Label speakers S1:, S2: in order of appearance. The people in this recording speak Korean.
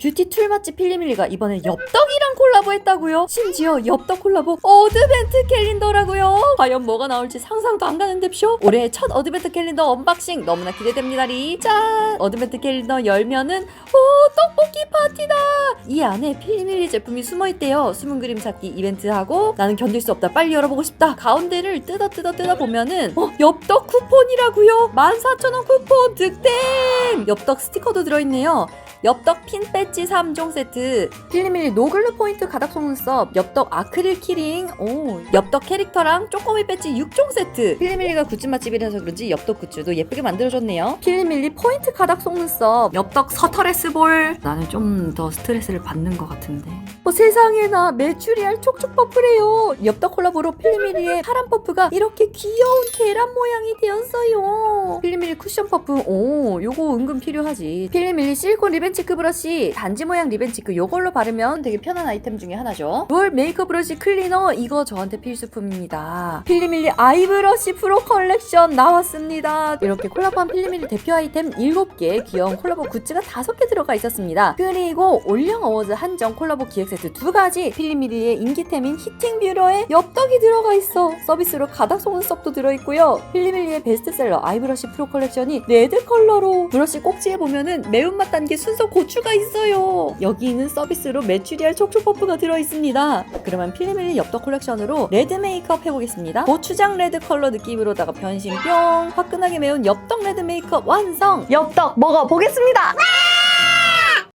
S1: 뷰티 툴 맛집 필리밀리가 이번에 엽떡이랑 콜라 보 했다고요? 심지어 엽떡 콜라보 어드벤트 캘린더라고요. 과연 뭐가 나올지 상상도 안 가는데쇼? 올해 첫 어드벤트 캘린더 언박싱 너무나 기대됩니다리. 짠! 어드벤트 캘린더 열면은 오 떡볶이 파티다. 이 안에 필리밀리 제품이 숨어 있대요. 숨은 그림 찾기 이벤트하고 나는 견딜 수 없다. 빨리 열어보고 싶다. 가운데를 뜯어 뜯어 뜯어 보면은 어 엽떡 쿠폰이라고요. 14,000원 쿠폰 득템. 엽떡 스티커도 들어있네요. 엽떡 핀 배지 3종 세트 필리밀리 노글루 포인트 가닥 속눈썹 엽떡 아크릴 키링. 오 엽떡 캐릭터랑 쪼꼬미 배지 6종 세트. 필리밀리가 굿즈 맛집이라서 그런지 엽떡 굿즈도 예쁘게 만들어줬네요. 필리밀리 포인트 가닥 속눈썹 엽떡 서터레스 볼. 나는 좀 더 스트레스를 받는 것 같은데. 어, 세상에나 메추리알 촉촉 퍼플이에요. 엽떡 콜라보로 필리밀리의 파란 퍼프가 이렇게 귀여운 계란 모양이 되었어요. 필리밀리 쿠션 퍼프. 오 요거 은근 필요하지. 필리밀리 실리콘 리벤치크 브러쉬 단지 모양 리벤치크 요걸로 바르면 되게 편한 아이템 중에 하나죠. 롤 메이크업 브러쉬 클리너 이거 저한테 필수품입니다. 필리밀리 아이브러쉬 프로 컬렉션 나왔습니다. 이렇게 콜라보한 필리밀리 대표 아이템 7개 귀여운 콜라보 굿즈가 5개 들어가 있었습니다. 그리고 올영 어워즈 한정 콜라보 기획 세트 두 가지 필리밀리의 인기템인 히팅 뷰러에 엽떡이 들어가 있어 서비스로 가닥 속눈썹도 들어있고요. 필리밀리의 베스트셀러 아이브러쉬 프로 컬렉션이 레드 컬러로 브러쉬 꼭지에 보면은 매운맛 단계 순서 고추가 있어요. 여기는 서비스로 메추리알 촉촉 퍼프 가 들어있습니다. 그러면 필리밀리 엽떡 컬렉션으로 레드 메이크업 해보겠습니다. 고추장 레드 컬러 느낌으로다가 변신 뿅! 화끈하게 매운 엽떡 레드 메이크업 완성! 엽떡 먹어보겠습니다